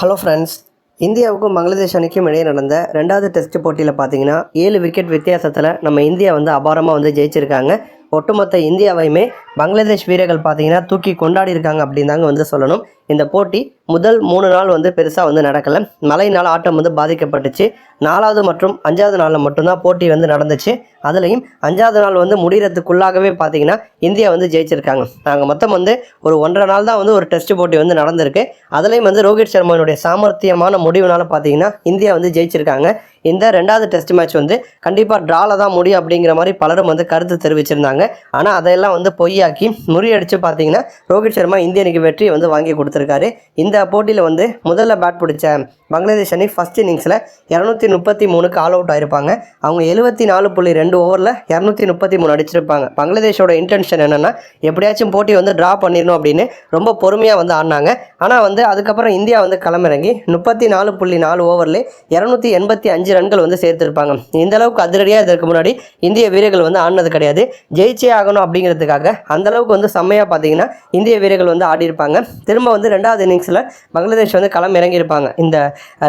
Hello friends இந்தியாவுக்கும் பங்களாதேஷ் அணிக்கும் இடையே நடந்த ரெண்டாவது டெஸ்ட் போட்டியில் பார்த்தீங்கன்னா ஏழு விக்கெட் வித்தியாசத்தில் நம்ம இந்தியா வந்து அபாரமாக வந்து ஜெயிச்சிருக்காங்க. ஒட்டுமொத்த இந்தியாவையுமே பங்களாதேஷ் வீரர்கள் பார்த்தீங்கன்னா தூக்கி கொண்டாடி இருக்காங்க அப்படின்னு தாங்க வந்து சொல்லணும். இந்த போட்டி முதல் மூணு நாள் வந்து பெருசாக வந்து நடக்கலை. மழையினால் ஆட்டம் வந்து பாதிக்கப்பட்டுச்சு. நாலாவது மற்றும் அஞ்சாவது நாளில் மட்டும்தான் போட்டி வந்து நடந்துச்சு. அதுலேயும் அஞ்சாவது நாள் வந்து முடிகிறதுக்குள்ளாகவே பார்த்தீங்கன்னா இந்தியா வந்து ஜெயிச்சிருக்காங்க. நாங்கள் மொத்தம் வந்து ஒரு ஒன்றரை நாள் தான் வந்து ஒரு டெஸ்ட் போட்டி வந்து நடந்திருக்கு. அதுலேயும் வந்து ரோஹித் சர்மாவினுடைய சாமர்த்தியமான முடிவுனால பார்த்தீங்கன்னா இந்தியா வந்து ஜெயிச்சிருக்காங்க. இந்த ரெண்டாவது டெஸ்ட் மேட்ச் வந்து கண்டிப்பாக ட்ராவில் தான் முடியும் அப்படிங்கிற மாதிரி பலரும் வந்து கருத்து தெரிவிச்சிருந்தாங்க. ஆனால் அதையெல்லாம் வந்து பொய்யாக்கி முறியடித்து பார்த்தீங்கன்னா ரோஹித் சர்மா இந்திய வெற்றியை வந்து வாங்கி கொடுத்துருக்காரு. இந்த போட்டியில் வந்து முதல்ல பேட் பிடிச்ச பங்களாதேஷ் அணி ஃபஸ்ட் இன்னிங்ஸில் இரநூத்தி முப்பத்தி மூணுக்கு ஆல் அவுட் ஆயிருப்பாங்க. அவங்க எழுபத்தி நாலு புள்ளி ரெண்டு ஓவரில் இரநூத்தி முப்பத்தி மூணு அடிச்சிருப்பாங்க. பங்களாதேஷோட இன்டென்ஷன் என்னென்னா எப்படியாச்சும் போட்டி வந்து ட்ரா பண்ணிடணும் அப்படின்னு ரொம்ப பொறுமையாக வந்து ஆடினாங்க. ஆனால் வந்து அதுக்கப்புறம் இந்தியா வந்து களமிறங்கி முப்பத்தி நாலு புள்ளி நாலு ஓவரில் இரநூத்தி எண்பத்தி அஞ்சு ரன்கள் வந்து சேர்த்துருப்பாங்க. இந்த அளவுக்கு அதிரடியாக இதற்கு முன்னாடி இந்திய வீரர்கள் வந்து ஆடினது கிடையாது. ஜெயிச்சே ஆகணும் அப்படிங்கிறதுக்காக அந்தளவுக்கு வந்து செம்மையாக பார்த்தீங்கன்னா இந்திய வீரர்கள் வந்து ஆடியிருப்பாங்க. திரும்ப வந்து ரெண்டாவது இன்னிங்ஸில் பங்களாதேஷ் வந்து களம் இறங்கியிருப்பாங்க. இந்த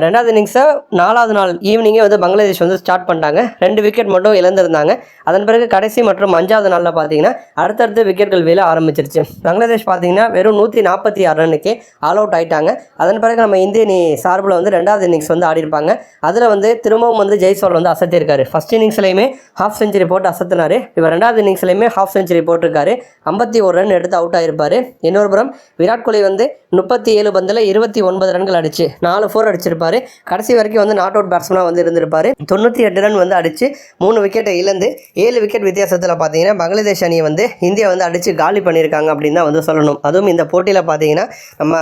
ரெண்டாவது இன்னிங்ஸை நாலாவது நாள் ஈவினிங்கே வந்து பங்களாதேஷ் வந்து ஸ்டார்ட் பண்ணிட்டாங்க. ரெண்டு விக்கெட் மட்டும் இழந்திருந்தாங்க. அதன் பிறகு கடைசி மற்றும் அஞ்சாவது நாளில் பார்த்தீங்கன்னா அடுத்தடுத்து விக்கெட்கள் வீழ ஆரம்பிச்சிருச்சு. பங்களாதேஷ் பார்த்தீங்கன்னா வெறும் நூற்றி நாற்பத்தி ஆறு ரன்னுக்கே ஆல் அவுட் ஆயிட்டாங்க. அதன் பிறகு நம்ம இந்திய அணி சார்பில் வந்து ரெண்டாவது இன்னிங்ஸ் வந்து ஆடிருப்பாங்க அதில் வந்து திரும்பவும் வந்து ஜெய்ஸ்வால் வந்து அசத்தியிருக்காரு ஃபஸ்ட் இன்னிங்ஸ்லையுமே ஹாஃப் செஞ்சுரி போட்டு அசத்தினார். இவர் ரெண்டாவது இன்னிங்ஸ்லையுமே ஹாஃப் செஞ்சுரி போட்டிருக்காரு. ஐம்பத்தி ஒரு ரன் எடுத்து அவுட் ஆகிருப்பார் இன்னொரு புறம் விராட் கோலி வந்து முப்பத்தி ஏழு பந்தில் இருபத்தி ஒன்பது ரன்கள் அடிச்சு நாலு ஃபோர் அடிச்சிருப்பாரு. கடைசி வரைக்கும் வந்து நாட் அவுட் பேட்ஸ்மனாக வந்து இருந்திருப்பாரு. தொண்ணூற்றி எட்டு ரன் வந்து அடிச்சு மூணு விக்கெட்டை இழந்து ஏழு விக்கெட் வித்தியாசத்தில் பார்த்தீங்கன்னா பங்களாதேஷ் அணியை வந்து இந்தியா வந்து அடித்து காலி பண்ணியிருக்காங்க அப்படின்னு தான் வந்து சொல்லணும். அதுவும் இந்த போட்டியில் பார்த்தீங்கன்னா நம்ம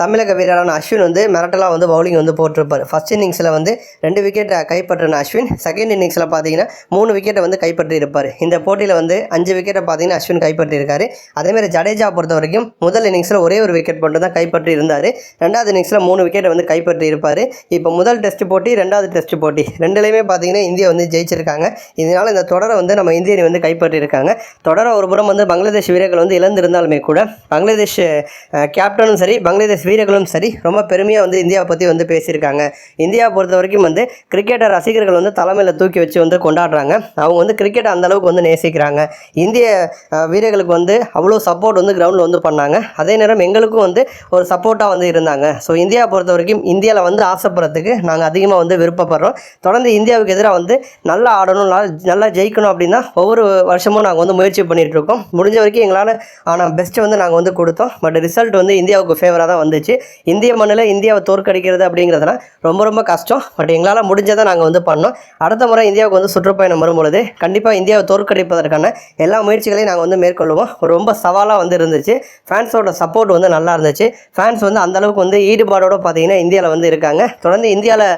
தமிழக வீரரான அஸ்வின் வந்து மிரட்டலாக வந்து பவுலிங் வந்து போட்டிருப்பார். ஃபர்ஸ்ட் இன்னிங்ஸில் வந்து ரெண்டு விக்கெட்டை கைப்பற்றின அஸ்வின் செகண்ட் இன்னிங்ஸில் பார்த்தீங்கன்னா மூணு விக்கெட்டை வந்து கைப்பற்றி இருப்பார். இந்த போட்டியில் வந்து அஞ்சு விக்கெட்டை பார்த்தீங்கன்னா அஸ்வின் கைப்பற்றியிருக்காரு. அதேமாதிரி ஜடேஜா பொறுத்த வரைக்கும் முதல் இன்னிங்ஸில் ஒரே ஒரு விக்கெட் மட்டும் தான் கைப்பற்றி இருந்தார். ரெண்டாவது இன்னிங்ஸில் மூணு விக்கெட்டை வந்து கைப்பற்றி இருப்பார். இப்போ முதல் டெஸ்ட் போட்டி ரெண்டாவது டெஸ்ட் போட்டி. ரெண்டுலேயுமே பார்த்தீங்கன்னா இந்தியா வந்து ஜெயிச்சிருக்காங்க. இதனால் இந்த தொடரை வந்து நம்ம இந்திய அணி வந்து கைப்பற்றியிருக்காங்க தொடரை ஒரு புறம் வந்து பங்களாதேஷ் வீரர்கள் வந்து இழந்திருந்தாலுமே கூட பங்களாதேஷ் கேப்டனும் சரி பங்களாதேஷ் வீரர்களும் சரி ரொம்ப பெருமையாக வந்து இந்தியாவை பற்றி வந்து பேசியிருக்காங்க. இந்தியாவை பொறுத்த வரைக்கும் வந்து கிரிக்கெட்டர் ரசிகர்கள் வந்து தலைமையில் தூக்கி வச்சு வந்து கொண்டாடுறாங்க. அவங்க வந்து கிரிக்கெட்டை அந்தளவுக்கு வந்து நேசிக்கிறாங்க. இந்திய வீரர்களுக்கு வந்து அவ்வளோ சப்போர்ட் வந்து கிரவுண்டில் வந்து பண்ணாங்க. அதே நேரம் எங்களுக்கும் வந்து ஒரு சப்போர்ட்டாக வந்து இருந்தாங்க. ஸோ இந்தியாவை பொறுத்த வரைக்கும் இந்தியாவில் வந்து ஆசைப்படுறதுக்கு நாங்கள் அதிகமாக வந்து விருப்பப்படுறோம். தொடர்ந்து இந்தியாவுக்கு எதிராக வந்து நல்லா ஆடணும் நல்லா ஜெயிக்கணும் அப்படின்னா ஒவ்வொரு வருஷமும் நாங்கள் வந்து முயற்சி பண்ணிகிட்டு இருக்கோம். முடிஞ்ச வரைக்கும் எங்களால் ஆனால் பெஸ்ட்டை வந்து நாங்கள் வந்து கொடுத்தோம். பட் ரிசல்ட் வந்து இந்தியாவுக்கு ஃபேவராக தான் வந்துச்சு. இந்திய மண்ணில் இந்தியாவை தோற்கடிக்கிறது அப்படிங்கிறதுலாம் ரொம்ப ரொம்ப கஷ்டம். பட் எங்களால் முடிஞ்சதை நாங்கள் வந்து பண்ணோம். அடுத்த முறை இந்தியாவுக்கு வந்து சுற்றுப்பயணம் வரும்பொழுது கண்டிப்பாக இந்தியாவை தோற்கடிப்பதற்கான எல்லா முயற்சிகளையும் நாங்கள் வந்து மேற்கொள்வோம். ரொம்ப சவாலாக வந்து இருந்துச்சு. ஃபேன்ஸோட சப்போர்ட் வந்து நல்லா இருந்துச்சு. ஃபேன்ஸ் வந்து அந்த அளவுக்கு வந்து ஈடுபாடோட பார்த்தீங்கன்னா இந்தியாவில் வந்து இருக்காங்க. தொடர்ந்து இந்தியாவில்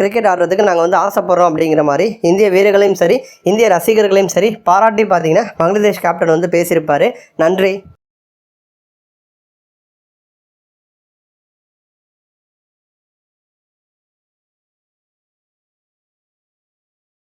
கிரிக்கெட் ஆடுறதுக்கு நாங்கள் வந்து ஆசைப்படுறோம் அப்படிங்கிற மாதிரி இந்திய வீரர்களையும் சரி இந்திய ரசிகர்களையும் சரி பாராட்டி பார்த்தீங்கன்னா பங்களாதேஷ் கேப்டன் வந்து பேசியிருப்பார். நன்றி.